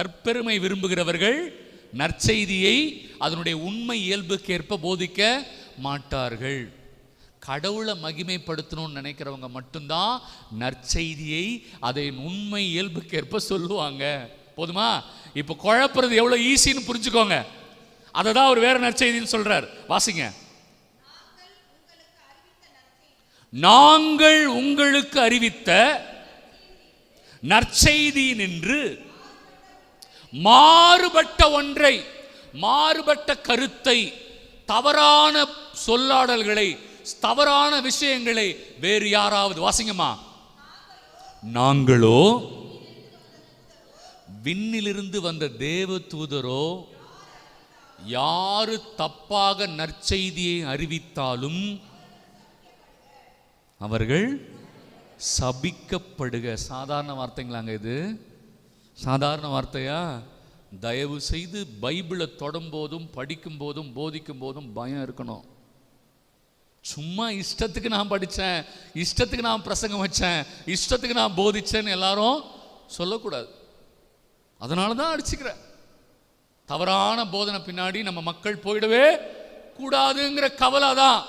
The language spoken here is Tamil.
தற்பெருமை விரும்புகிறவர்கள் நற்செய்தியை அதனுடைய உண்மை இயல்புக்கேற்ப போதிக்க மாட்டார்கள். கடவுளை மகிமைப்படுத்தணும்னு நினைக்கிறவங்க மட்டும்தான் நற்செய்தியை அதை உண்மை இயல்புக்கேற்ப சொல்லுவாங்க. போதுமா? இப்போ குழப்புறது எவ்வளோ ஈஸின்னு புரிஞ்சுக்கோங்க. அதை தான் அவர் வேற நற்செய்தின்னு சொல்கிறார் வாசிங்க. நாங்கள் உங்களுக்கு அறிவித்த நற்செய்தி நின்று மாறுபட்ட ஒன்றை மாறுபட்ட கருத்தை தவறான சொல்லாடல்களை தவறான விஷயங்களை வேறு யாராவது வாசிங்கம்மா நாங்களோ? விண்ணிலிருந்து வந்த தேவ தூதரோ யாரு தப்பாக நற்செய்தியை அறிவித்தாலும் அவர்கள் சபிக்கப்படுக. சாதாரண வார்த்தைங்களாங்க இது. சாதாரண வார்த்தையா? தயவு செய்து பைபிளை தொடும்போதும் படிக்கும் போதும் போதிக்கும் போதும் பயம் இருக்கணும். சும்மா இஷ்டத்துக்கு நான் படித்தேன் இஷ்டத்துக்கு நான் பிரசங்கம் வச்சேன் இஷ்டத்துக்கு நான் போதிச்சேன்னு எல்லாரும் சொல்லக்கூடாது. அதனால தான் அடிச்சுக்கிறேன். தவறான போதனை பின்னாடி நம்ம மக்கள் போயிடவே கூடாதுங்கிற கவலை தான்.